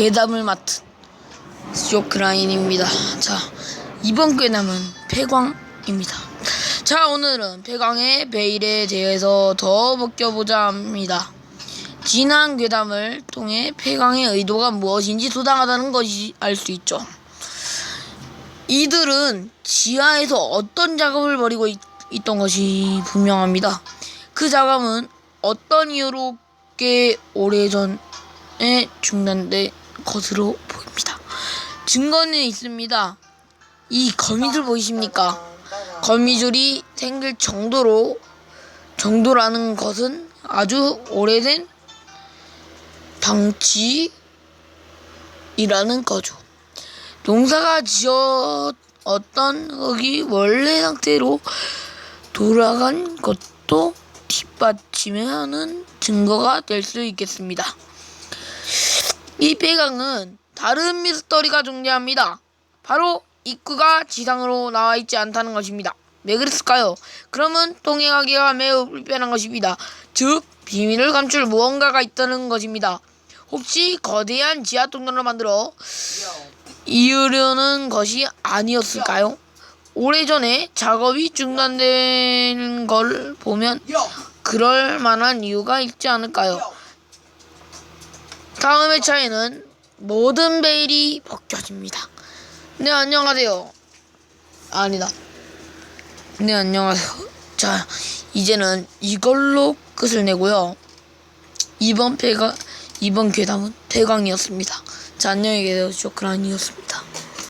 괴담을 맡은 쇼크라인입니다. 자, 이번 괴담은 폐광입니다. 자, 오늘은 폐광의 베일에 대해서 더 벗겨보자 합니다. 지난 괴담을 통해 폐광의 의도가 무엇인지 도당하다는 것이 알 수 있죠. 이들은 지하에서 어떤 작업을 벌이고 있, 있던 것이 분명합니다. 그 작업은 어떤 이유로 꽤 오래전에 중단된 것으로 보입니다. 증거는 있습니다. 이 거미줄 보이십니까? 거미줄이 생길 정도로 정도라는 것은 아주 오래된 방치이라는 거죠. 농사가 지었던 흙이 원래 상태로 돌아간 것도 뒷받침하는 증거가 될 수 있겠습니다. 이 폐강은 다른 미스터리가 존재합니다. 바로 입구가 지상으로 나와 있지 않다는 것입니다. 왜 그랬을까요? 그러면 통행하기가 매우 불편한 것입니다. 즉 비밀을 감출 무언가가 있다는 것입니다. 혹시 거대한 지하 통로를 만들어 이으려는 것이 아니었을까요? 오래전에 작업이 중단된 걸 보면 그럴 만한 이유가 있지 않을까요? 다음 회차에는 모든 베일이 벗겨집니다. 네, 안녕하세요. 아니다. 네, 안녕하세요. 자, 이제는 이걸로 끝을 내고요. 이번 패가, 이번 괴담은 대강이었습니다. 자, 안녕히 계세요. 쇼크란이었습니다.